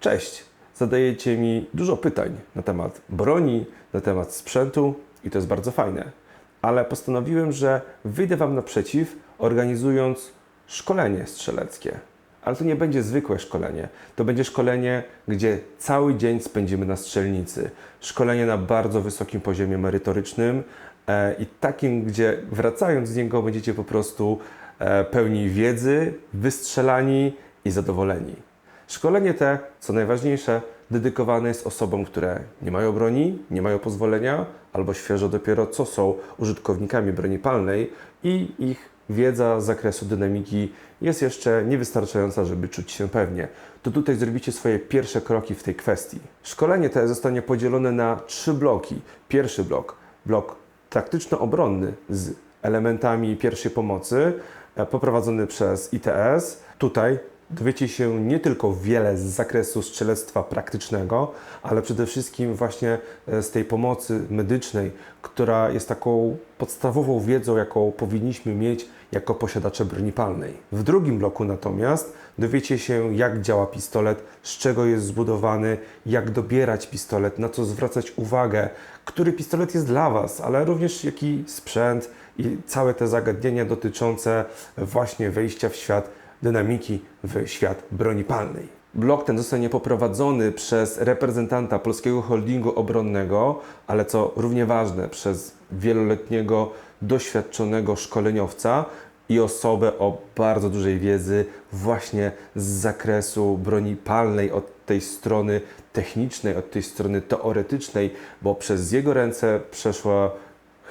Cześć! Zadajecie mi dużo pytań na temat broni, na temat sprzętu i to jest bardzo fajne. Ale postanowiłem, że wyjdę Wam naprzeciw, organizując szkolenie strzeleckie. Ale to nie będzie zwykłe szkolenie. To będzie szkolenie, gdzie cały dzień spędzimy na strzelnicy. Szkolenie na bardzo wysokim poziomie merytorycznym e, i takim, gdzie wracając z niego będziecie po prostu e, pełni wiedzy, wystrzelani i zadowoleni. Szkolenie te, co najważniejsze, dedykowane jest osobom, które nie mają broni, nie mają pozwolenia, albo świeżo dopiero co są użytkownikami broni palnej i ich wiedza z zakresu dynamiki jest jeszcze niewystarczająca, żeby czuć się pewnie. To tutaj zrobicie swoje pierwsze kroki w tej kwestii. Szkolenie te zostanie podzielone na trzy bloki. Pierwszy blok, blok taktyczno-obronny z elementami pierwszej pomocy, e, poprowadzony przez ITS. Tutaj dowiecie się nie tylko wiele z zakresu strzelectwa praktycznego, ale przede wszystkim właśnie e, z tej pomocy medycznej, która jest taką podstawową wiedzą, jaką powinniśmy mieć jako posiadacze broni palnej. W drugim bloku natomiast dowiecie się, jak działa pistolet, z czego jest zbudowany, jak dobierać pistolet, na co zwracać uwagę, który pistolet jest dla Was, ale również jaki sprzęt i całe te zagadnienia dotyczące właśnie wejścia w świat dynamiki w świat broni palnej. Blok ten zostanie poprowadzony przez reprezentanta Polskiego Holdingu Obronnego, ale co równie ważne, przez wieloletniego, doświadczonego szkoleniowca i osobę o bardzo dużej wiedzy właśnie z zakresu broni palnej, od tej strony technicznej, od tej strony teoretycznej, bo przez jego ręce przeszła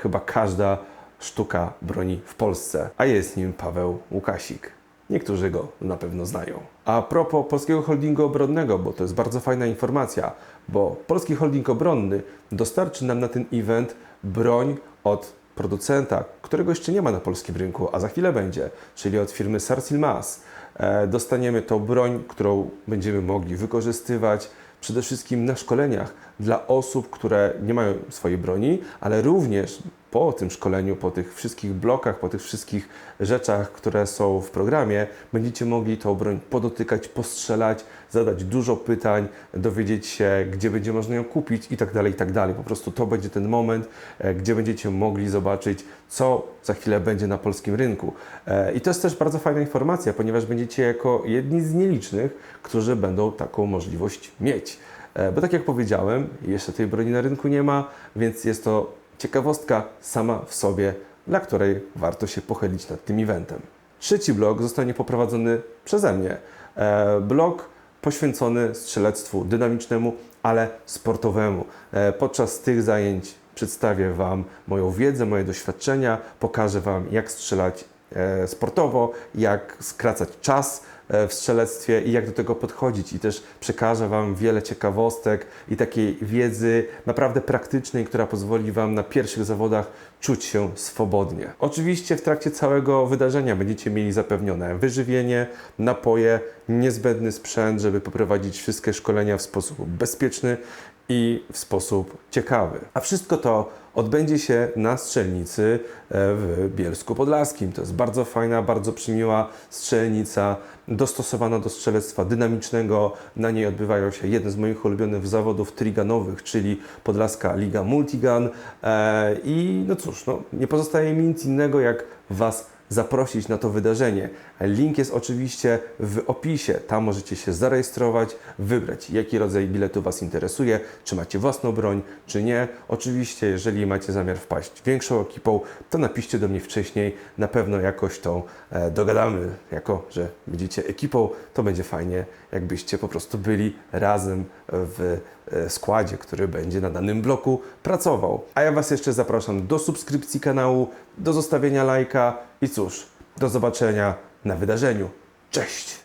chyba każda sztuka broni w Polsce, a jest nim Paweł Łukasik. Niektórzy go na pewno znają. A propos Polskiego Holdingu Obronnego, bo to jest bardzo fajna informacja, bo Polski Holding Obronny dostarczy nam na ten event broń od producenta, którego jeszcze nie ma na polskim rynku, a za chwilę będzie, czyli od firmy Sarsil Mas. E, Dostaniemy tą broń, którą będziemy mogli wykorzystywać przede wszystkim na szkoleniach dla osób, które nie mają swojej broni, ale również po tym szkoleniu, po tych wszystkich blokach, po tych wszystkich rzeczach, które są w programie, będziecie mogli tą broń podotykać, postrzelać, zadać dużo pytań, dowiedzieć się, gdzie będzie można ją kupić i tak dalej, i tak dalej. Po prostu to będzie ten moment, e, gdzie będziecie mogli zobaczyć, co za chwilę będzie na polskim rynku. E, I to jest też bardzo fajna informacja, ponieważ będziecie jako jedni z nielicznych, którzy będą taką możliwość mieć. E, Bo tak jak powiedziałem, jeszcze tej broni na rynku nie ma, więc jest to ciekawostka sama w sobie, dla której warto się pochylić nad tym eventem. Trzeci blok zostanie poprowadzony przeze mnie. E, Blok poświęcony strzelectwu dynamicznemu, ale sportowemu. E, Podczas tych zajęć przedstawię Wam moją wiedzę, moje doświadczenia, pokażę Wam, jak strzelać e, sportowo, jak skracać czas w strzelectwie i jak do tego podchodzić. I też przekażę Wam wiele ciekawostek i takiej wiedzy naprawdę praktycznej, która pozwoli Wam na pierwszych zawodach czuć się swobodnie. Oczywiście w trakcie całego wydarzenia będziecie mieli zapewnione wyżywienie, napoje, niezbędny sprzęt, żeby poprowadzić wszystkie szkolenia w sposób bezpieczny i w sposób ciekawy. A wszystko to odbędzie się na strzelnicy e, w Bielsku Podlaskim. To jest bardzo fajna, bardzo przymiła strzelnica, dostosowana do strzelectwa dynamicznego. Na niej odbywają się jedne z moich ulubionych zawodów triganowych, czyli Podlaska Liga Multigun. E, I no cóż, no, nie pozostaje mi nic innego, jak Was zaprosić na to wydarzenie. Link jest oczywiście w opisie. Tam możecie się zarejestrować, wybrać jaki rodzaj biletu Was interesuje, czy macie własną broń, czy nie. Oczywiście, jeżeli macie zamiar wpaść większą ekipą, to napiszcie do mnie wcześniej. Na pewno jakoś to e, dogadamy. Jako, że będziecie ekipą, to będzie fajnie, jakbyście po prostu byli razem w e, składzie, który będzie na danym bloku pracował. A ja Was jeszcze zapraszam do subskrypcji kanału, do zostawienia lajka i cóż, do zobaczenia na wydarzeniu. Cześć!